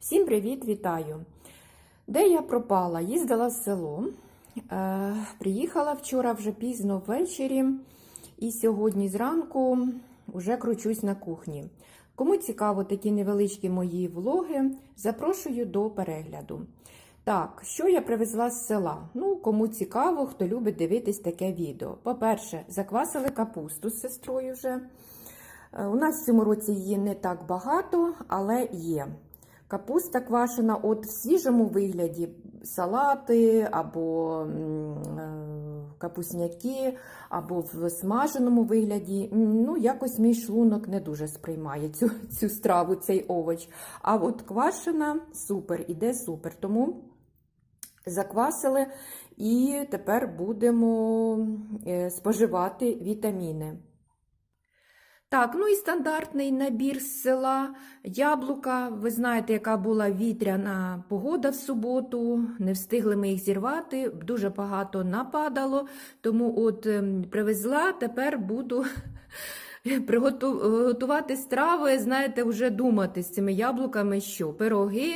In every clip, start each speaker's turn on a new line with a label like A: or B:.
A: Всім привіт, вітаю! Де я пропала? Їздила в село. Е, приїхала вчора вже пізно ввечері, і сьогодні зранку вже кручусь на кухні. Кому цікаво такі невеличкі мої влоги, запрошую до перегляду. Так, що я привезла з села? Ну, кому цікаво, хто любить дивитись таке відео. По-перше, заквасили капусту з сестрою вже. Е, У нас в цьому році її не так багато, але є. Капуста квашена от в свіжому вигляді салати або е, капусняки, або в смаженому вигляді. Ну, якось мій шлунок не дуже сприймає цю, цю страву, цей овоч. А от квашена супер, іде супер. Тому заквасили і тепер будемо е, споживати вітаміни. Так, ну і стандартний набір з села. Яблука. Ви знаєте, яка була вітряна погода в суботу. Не встигли ми їх зірвати, дуже багато нападало. Тому от ем, привезла, тепер буду приготувати страви, знаєте, вже думати з цими яблуками, що пироги.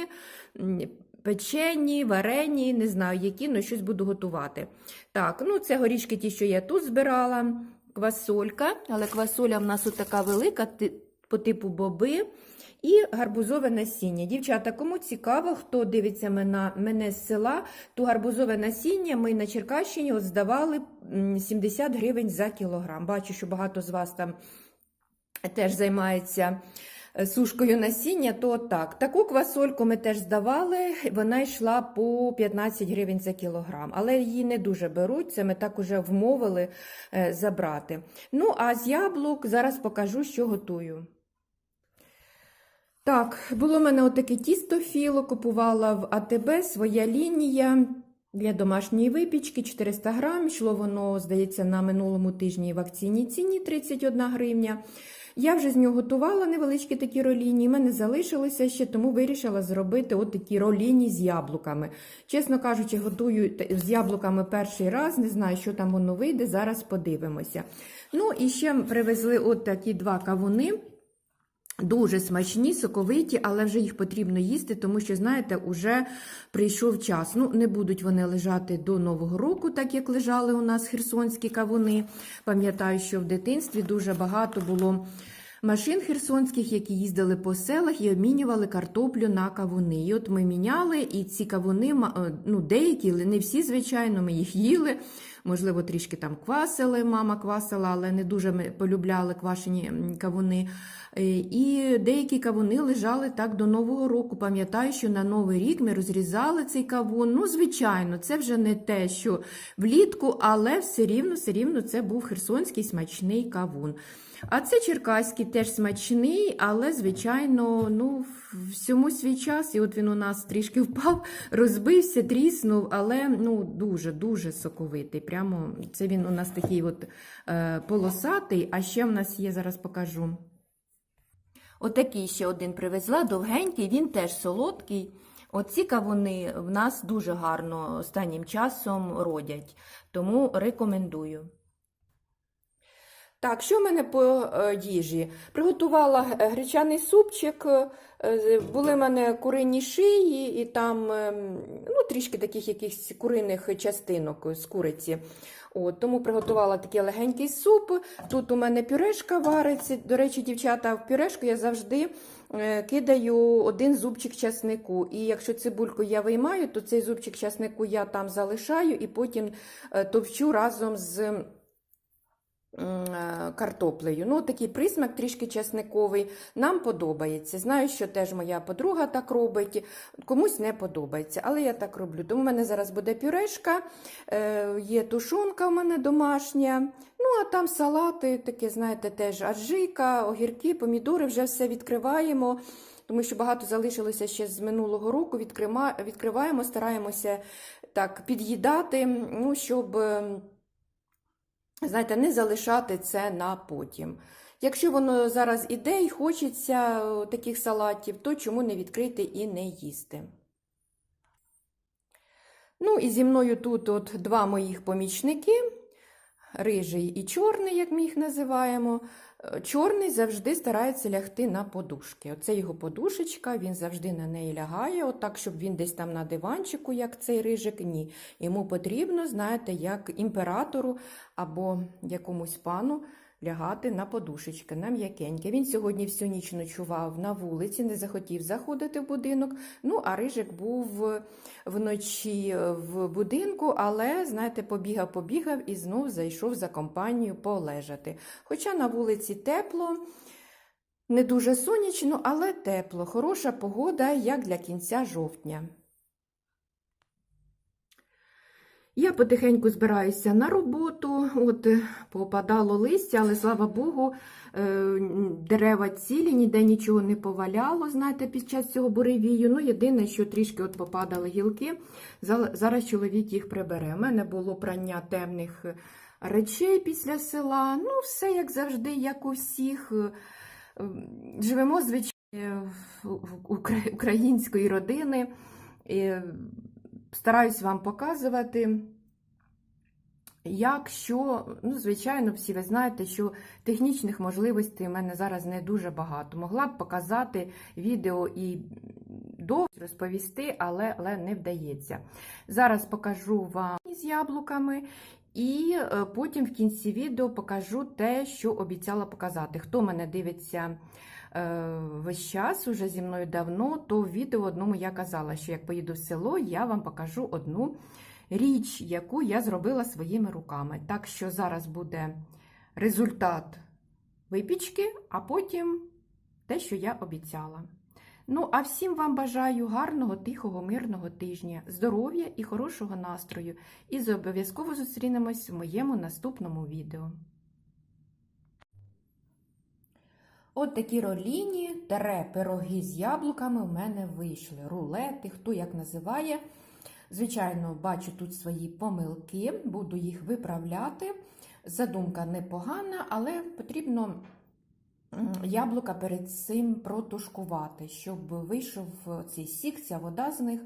A: Печені, варені, не знаю, які, але щось буду готувати. Так, ну це горішки ті, що я тут збирала квасолька, але квасоля в нас така велика, по типу боби, і гарбузове насіння. Дівчата, кому цікаво, хто дивиться мене, мене з села, то гарбузове насіння ми на Черкащині от здавали 70 гривень за кілограм. Бачу, що багато з вас там теж займається сушкою насіння, то так. Таку квасольку ми теж здавали, вона йшла по 15 гривень за кілограм, але її не дуже беруть, це ми так уже вмовили е, забрати. Ну, а з яблук зараз покажу, що готую. Так, було в мене отаке тісто філо, купувала в АТБ, своя лінія. Для домашньої випічки 400 грам, йшло воно, здається, на минулому тижні в акційній ціні 31 гривня. Я вже з нього готувала невеличкі такі роліні, в мене залишилося ще, тому вирішила зробити от такі роліні з яблуками. Чесно кажучи, готую з яблуками перший раз, не знаю, що там воно вийде, зараз подивимося. Ну і ще привезли от такі два кавуни. Дуже смачні, соковиті, але вже їх потрібно їсти, тому що, знаєте, уже прийшов час. Ну, не будуть вони лежати до Нового року, так як лежали у нас херсонські кавуни. Пам'ятаю, що в дитинстві дуже багато було машин херсонських, які їздили по селах і обмінювали картоплю на кавуни. І от ми міняли, і ці кавуни, е, ну, деякі, не всі, звичайно, ми їх їли. Можливо, трішки там квасили, мама квасила, але не дуже ми полюбляли квашені кавуни. Е, І деякі кавуни лежали так до Нового року. Пам'ятаю, що на Новий рік ми розрізали цей кавун. Ну, звичайно, це вже не те, що влітку, але все рівно, все рівно це був херсонський смачний кавун. А це черкаський теж смачний, але, звичайно, ну, всьому свій час. І от він у нас трішки впав, розбився, тріснув, але ну, дуже-дуже соковитий. Прямо це він у нас такий от е, полосатий, а ще в нас є, зараз покажу. Отакий ще один привезла, довгенький, він теж солодкий. Оці кавуни в нас дуже гарно останнім часом родять, тому рекомендую. Так, що в мене по е, їжі? Приготувала е, гречаний супчик, е, були в мене курині шиї і там е, ну, трішки таких якихось куриних частинок з куриці. От, тому приготувала такий легенький суп. Тут у мене пюрешка вариться. До речі, дівчата, в пюрешку я завжди кидаю один зубчик часнику. І якщо цибульку я виймаю, то цей зубчик часнику я там залишаю і потім товчу разом з картоплею. Ну, такий присмак трішки чесниковий. Нам подобається. Знаю, що теж моя подруга так робить, комусь не подобається, але я так роблю. Тому в мене зараз буде пюрешка, е, є тушонка в мене домашня. Ну, а там салати, таке, знаєте, теж аджика, огірки, помідори, вже все відкриваємо. Тому що багато залишилося ще з минулого року. Відкрима- Відкриваємо, стараємося так під'їдати, ну, щоб ем, знаєте, не залишати це на потім. Якщо воно зараз іде і хочеться таких салатів, то чому не відкрити і не їсти? Ну, і зі мною тут от два моїх помічники, рижий і чорний, як ми їх називаємо. Чорний завжди старається лягти на подушки. Оце його подушечка, він завжди на неї лягає, отак, щоб він десь там на диванчику, як цей рижик. Ні. Йому потрібно, знаєте, як імператору або якомусь пану лягати на подушечки, на м'якеньке. Він сьогодні всю ніч ночував на вулиці, не захотів заходити в будинок. Ну, а рижик був вночі в будинку, але, знаєте, побігав, побігав і знов зайшов за компанію полежати. Хоча на вулиці тепло, не дуже сонячно, але тепло, хороша погода, як для кінця жовтня. Я потихеньку збираюся на роботу, от е, попадало листя, але слава Богу, е, дерева цілі, ніде нічого не поваляло, знаєте, під час цього буревію. Ну, єдине, що трішки от попадали гілки. Зараз чоловік їх прибере. У мене було прання темних речей після села. Ну, все як завжди, як у всіх. Е, е, Живемо, звичайно, української родини. Стараюсь вам показувати, як що, ну, звичайно, всі ви знаєте, що технічних можливостей у мене зараз не дуже багато. Могла б показати відео і довго розповісти, але, але не вдається. Зараз покажу вам з яблуками. І е, потім в кінці відео покажу те, що обіцяла показати. Хто мене дивиться е, весь час, уже зі мною давно, то в відео одному я казала, що як поїду в село, я вам покажу одну річ, яку я зробила своїми руками. Так що зараз буде результат випічки, а потім те, що я обіцяла. Ну, а всім вам бажаю гарного, тихого, мирного тижня, здоров'я і хорошого настрою. І обов'язково зустрінемось в моєму наступному відео. От такі роліні, тере пироги з яблуками в мене вийшли. Рулети, хто як називає. Звичайно, бачу тут свої помилки, буду їх виправляти. Задумка непогана, але потрібно яблука перед цим протушкувати, щоб вийшов цей сік, ця вода з них,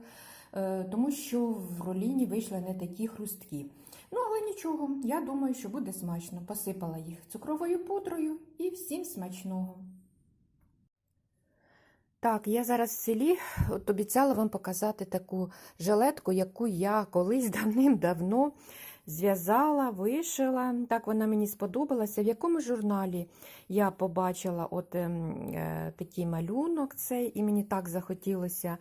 A: е, тому що в роліні вийшли не такі хрусткі. Ну, але нічого, я думаю, що буде смачно. Посипала їх цукровою пудрою і всім смачного. Так, я зараз в селі от обіцяла вам показати таку жилетку, яку я колись давним-давно зв'язала, вишила. Так вона мені сподобалася. В якому журналі я побачила от ем, е, такий малюнок цей, і мені так захотілося,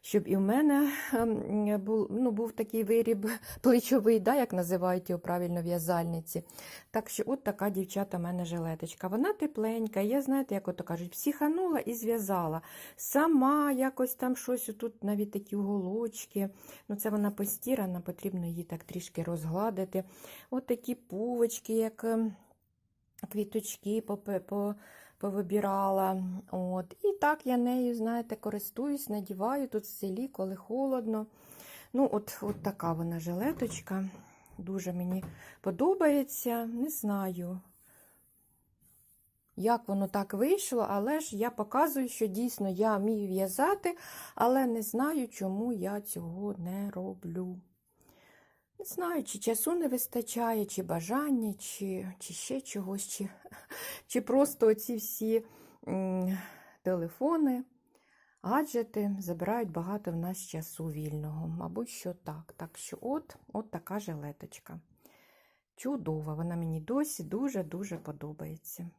A: щоб і в мене ем, був, ну, був такий виріб плечовий, да, як називають його правильно в'язальниці. Так що, от така дівчата в мене жилеточка. Вона тепленька. Я, знаєте, як ото кажуть, психанула і зв'язала. Сама якось там щось тут навіть такі уголочки. Ну, це вона постірана, потрібно її так трішки розгладити. От такі пувочки, як ем, квіточки попе- по, повибирала. От. І так я нею, знаєте, користуюсь, надіваю тут в селі, коли холодно. Ну, от, от така вона жилеточка. Дуже мені подобається. Не знаю, як воно так вийшло, але ж я показую, що дійсно я вмію в'язати, але не знаю, чому я цього не роблю. Не знаю, чи часу не вистачає, чи бажання, чи, чи ще чогось, чи, чи просто оці всі телефони, гаджети забирають багато в нас часу вільного. Мабуть, що так. Так що от, от така жилеточка. Чудова, вона мені досі дуже-дуже подобається.